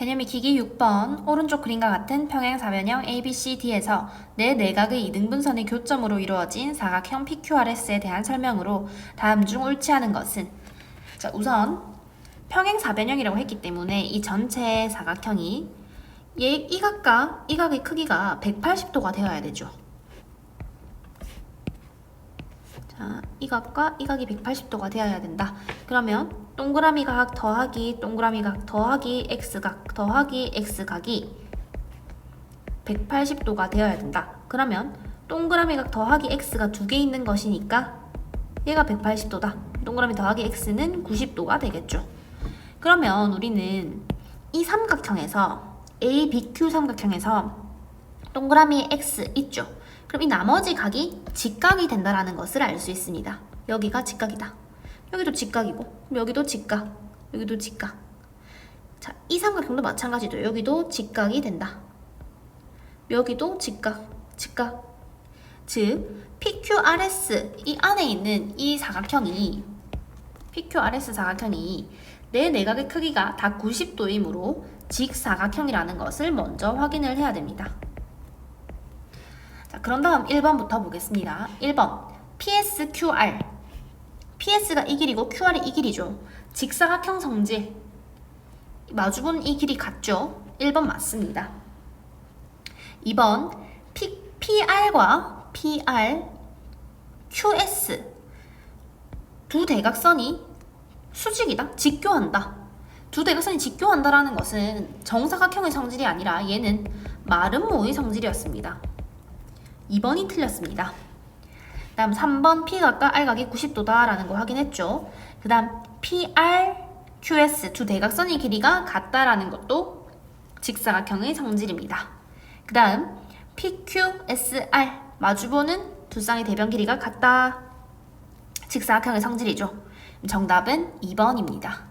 개념 익히기 6번 오른쪽 그림과 같은 평행사변형 ABCD에서 내 내각의 이등분선의 교점으로 이루어진 사각형 PQRS에 대한 설명으로 다음 중 옳지 않은 것은 자 우선 평행사변형이라고 했기 때문에 이 전체 사각형이 얘 이 각과 이 각의 크기가 180도가 되어야 되죠. 자, 이 각과 이 각이 180도가 되어야 된다. 그러면 동그라미 각 더하기 동그라미 각 더하기 x각 더하기 x각이 180도가 되어야 된다. 그러면 동그라미 각 더하기 x가 두 개 있는 것이니까 얘가 180도다. 동그라미 더하기 x는 90도가 되겠죠. 그러면 우리는 이 삼각형에서 ABQ 삼각형에서 동그라미 x 있죠. 그럼 이 나머지 각이 직각이 된다라는 것을 알 수 있습니다. 여기가 직각이다. 여기도 직각이고, 여기도 직각, 여기도 직각. 자, 이 삼각형도 마찬가지죠. 여기도 직각이 된다. 여기도 직각, 직각. 즉, PQRS 이 안에 있는 이 사각형이 PQRS 사각형이 내 내각의 크기가 다 90도이므로 직사각형이라는 것을 먼저 확인을 해야 됩니다. 자, 그런 다음 1번부터 보겠습니다. 1번 PSQR PS가 이 길이고 QR이 이 길이죠. 직사각형 성질 마주본 이 길이 같죠? 1번 맞습니다. 2번 P, PR과 PR, QS 두 대각선이 수직이다, 직교한다. 두 대각선이 직교한다라는 것은 정사각형의 성질이 아니라 얘는 마른 모의 성질이었습니다. 2번이 틀렸습니다. 다음 3번 P각과 R각이 90도다라는 거 확인했죠. 그 다음 PR, QS 두 대각선의 길이가 같다라는 것도 직사각형의 성질입니다. 그 다음 PQSR 마주보는 두 쌍의 대변 길이가 같다. 직사각형의 성질이죠. 정답은 2번입니다.